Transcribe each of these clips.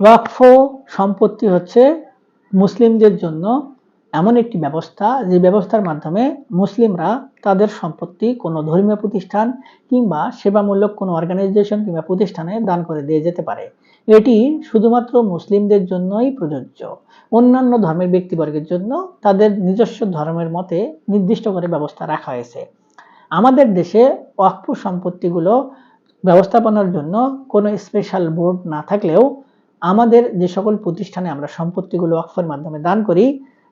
ওয়াকফ সম্পত্তি হচ্ছে মুসলিমদের জন্য এমন একটি ব্যবস্থা, যে ব্যবস্থার মাধ্যমে মুসলিমরা তাদের সম্পত্তি কোনো ধর্মীয় প্রতিষ্ঠান কিংবা সেবামূলক কোনো অর্গানাইজেশন কিংবা প্রতিষ্ঠানে দান করে দিয়ে যেতে পারে। এটি শুধুমাত্র মুসলিমদের জন্যই প্রযোজ্য। অন্যান্য ধর্মের ব্যক্তিবর্গের জন্য তাদের নিজস্ব ধর্মের মতে নির্দিষ্ট করে ব্যবস্থা রাখা হয়েছে। আমাদের দেশে ওয়াকফ সম্পত্তিগুলো ব্যবস্থাপনার জন্য কোনো স্পেশাল বোর্ড না থাকলেও আমাদের যে সকল প্রতিষ্ঠানে আমরা সম্পত্তিগুলো ওয়াকফের মাধ্যমে দান করি,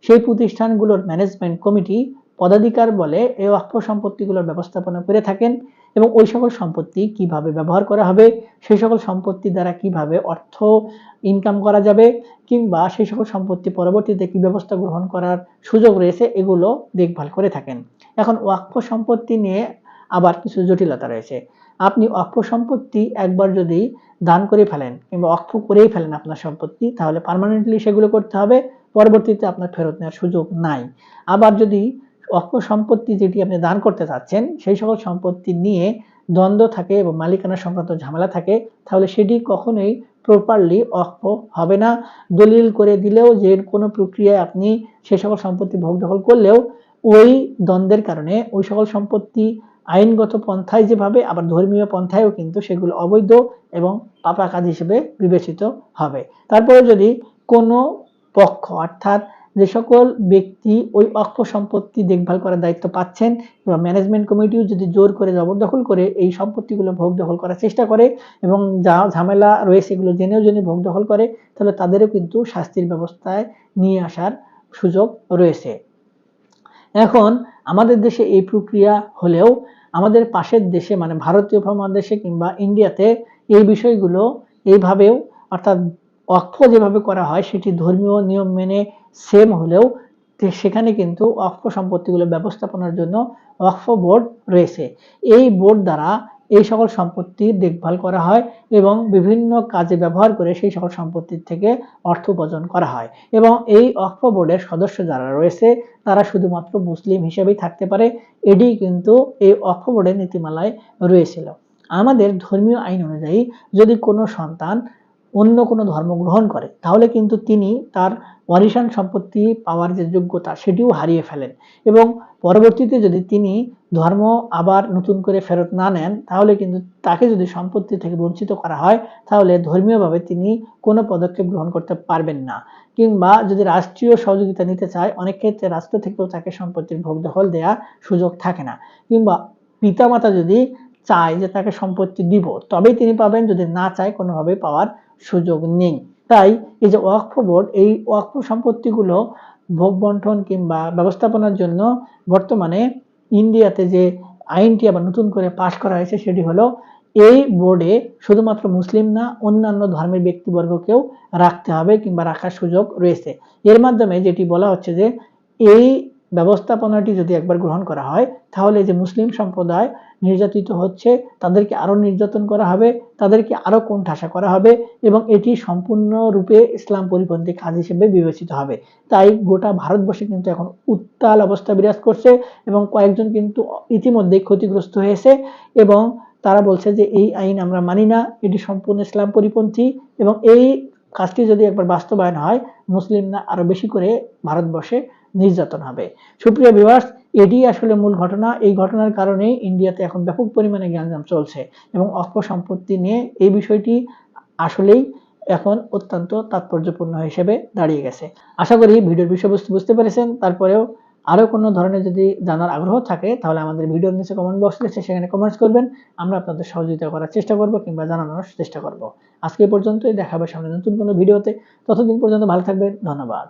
সেই প্রতিষ্ঠানগুলোর ম্যানেজমেন্ট কমিটি পদাধিকার বলে এই ওয়াকফ সম্পত্তিগুলোর ব্যবস্থাপনা করে থাকেন এবং ওই সকল সম্পত্তি কীভাবে ব্যবহার করা হবে, সেই সকল সম্পত্তি দ্বারা কীভাবে অর্থ ইনকাম করা যাবে কিংবা সেই সকল সম্পত্তি পরবর্তীতে কি ব্যবস্থা গ্রহণ করার সুযোগ রয়েছে, এগুলো দেখভাল করে থাকেন। এখন ওয়াকফ সম্পত্তি নিয়ে আবার কিছু জটিলতা রয়েছে। আপনি অক্ষ সম্পত্তি একবার যদি দান করে ফেলেন কিংবা অক্ষ করেই ফেলেন আপনার সম্পত্তি, তাহলে পার্মানেন্টলি সেগুলো করতে হবে। পরবর্তীতে আপনার ফেরত নেওয়ার সুযোগ নাই। আবার যদি অক্ষ সম্পত্তি যেটি আপনি দান করতে চাচ্ছেন, সেই সকল সম্পত্তি নিয়ে দ্বন্দ্ব থাকে এবং মালিকানা সংক্রান্ত ঝামেলা থাকে, তাহলে সেটি কখনোই প্রপারলি অক্ষ হবে না। দলিল করে দিলেও যে কোনো প্রক্রিয়ায় আপনি সে সকল সম্পত্তি ভোগ দখল করলেও ওই দ্বন্দ্বের কারণে ওই সকল সম্পত্তি আইনগত পন্থায় যেভাবে, আবার ধর্মীয় পন্থায়ও কিন্তু সেগুলো অবৈধ এবং পাপা কাজ হিসেবে বিবেচিত হবে। তারপরে যদি কোনো পক্ষ, অর্থাৎ যে সকল ব্যক্তি ওই অক্ষ সম্পত্তি দেখভাল করার দায়িত্ব পাচ্ছেন এবং ম্যানেজমেন্ট কমিটিও যদি জোর করে জবরদখল করে এই সম্পত্তিগুলো ভোগ দখল করার চেষ্টা করে এবং যা ঝামেলা রয়েছে এগুলো জেনেও জেনে ভোগ দখল করে, তাহলে তাদেরও কিন্তু শাস্তির ব্যবস্থায় নিয়ে আসার সুযোগ রয়েছে। এখন আমাদের দেশে এই প্রক্রিয়া হলেও আমাদের পাশের দেশে মানে ভারতীয় উপমহাদেশে কিংবা ইন্ডিয়াতে এই বিষয়গুলো এইভাবেও, অর্থাৎ অক্ষ যেভাবে করা হয় সেটি ধর্মীয় নিয়ম মেনে সেম হলেও সেখানে কিন্তু অক্ষ সম্পত্তিগুলো ব্যবস্থাপনার জন্য অক্ষ বোর্ড রয়েছে। এই বোর্ড দ্বারা এই সকল সম্পত্তির দেখভাল করা হয় এবং বিভিন্ন কাজে ব্যবহার করে সেই সকল সম্পত্তির থেকে অর্থ উপার্জন করা হয়। এবং এই অক্ষ বোর্ডের সদস্য যারা রয়েছে, তারা শুধুমাত্র মুসলিম হিসেবেই থাকতে পারে, এটি কিন্তু এই অক্ষ বোর্ডের নীতিমালায় রয়েছিল। আমাদের ধর্মীয় আইন অনুযায়ী যদি কোনো সন্তান অন্য কোনো ধর্ম গ্রহণ করে, তাহলে কিন্তু তিনি তার ওয়ারিশান সম্পত্তি পাওয়ার যে যোগ্যতা সেটিও হারিয়ে ফেলেন। এবং পরবর্তীতে যদি তিনি ধর্ম আবার নতুন করে ফেরত না নেন, তাহলে কিন্তু তাকে যদি সম্পত্তি থেকে বঞ্চিত করা হয়, তাহলে ধর্মীয়ভাবে তিনি কোনো পদক্ষেপ গ্রহণ করতে পারবেন না। কিংবা যদি রাষ্ট্রীয় সহযোগিতা নিতে চায়, অনেক ক্ষেত্রে রাষ্ট্র থেকেও তাকে সম্পত্তির ভোগ দখল দেওয়া সুযোগ থাকে না। কিংবা পিতামাতা যদি চায় যে তাকে সম্পত্তি দিব, তবেই তিনি পাবেন, যদি না চায় কোনোভাবে পাওয়ার সুযোগ নেই। তাই এই যে ওয়াকফ বোর্ড, এই ওয়াকফ সম্পত্তিগুলো ভোগ বন্টন কিংবা ব্যবস্থাপনার জন্য বর্তমানে ইন্ডিয়াতে যে আইনটি আবার নতুন করে পাশ করা হয়েছে, সেটি হলো এই বোর্ডে শুধুমাত্র মুসলিম না, অন্যান্য ধর্মের ব্যক্তিবর্গকেও রাখতে হবে কিংবা রাখার সুযোগ রয়েছে। এর মাধ্যমে যেটি বলা হচ্ছে যে এই ব্যবস্থাপনাটি যদি একবার গ্রহণ করা হয়, তাহলে যে মুসলিম সম্প্রদায় নির্যাতিত হচ্ছে, তাদেরকে আরও নির্যাতন করা হবে, তাদেরকে আরও কোণঠাসা করা হবে এবং এটি সম্পূর্ণরূপে ইসলাম পরিপন্থী কাজ হিসেবে বিবেচিত হবে। তাই গোটা ভারতবর্ষে কিন্তু এখন উত্তাল অবস্থা বিরাজ করছে এবং কয়েকজন কিন্তু ইতিমধ্যেই ক্ষতিগ্রস্ত হয়েছে এবং তারা বলছে যে এই আইন আমরা মানি না, এটি সম্পূর্ণ ইসলাম পরিপন্থী এবং এই কাজটি যদি একবার বাস্তবায়ন হয়, মুসলিমরা আরও বেশি করে ভারতবর্ষে নির্যাতন হবে। সুপ্রিয় বিভার্স এটি আসলে মূল ঘটনা। এই ঘটনার কারণে ইন্ডিয়াতে এখন ব্যাপক পরিমাণে জ্ঞানজাম চলছে এবং অক্ষ সম্পত্তি নিয়ে এই বিষয়টি আসলেই এখন অত্যন্ত তাৎপর্যপূর্ণ হিসেবে দাঁড়িয়ে গেছে। আশা করি ভিডিওর বিষয়বস্তু বুঝতে পেরেছেন। তারপরেও আরও কোনো ধরনের যদি জানার আগ্রহ থাকে, তাহলে আমাদের ভিডিওর নিচে কমেন্ট বক্স রয়েছে, সেখানে কমেন্টস করবেন। আমরা আপনাদের সহযোগিতা করার চেষ্টা করব কিংবা জানানোর চেষ্টা করব। আজকে পর্যন্তই। দেখাবে সামনে নতুন কোনো ভিডিওতে। ততদিন পর্যন্ত ভালো থাকবেন। ধন্যবাদ।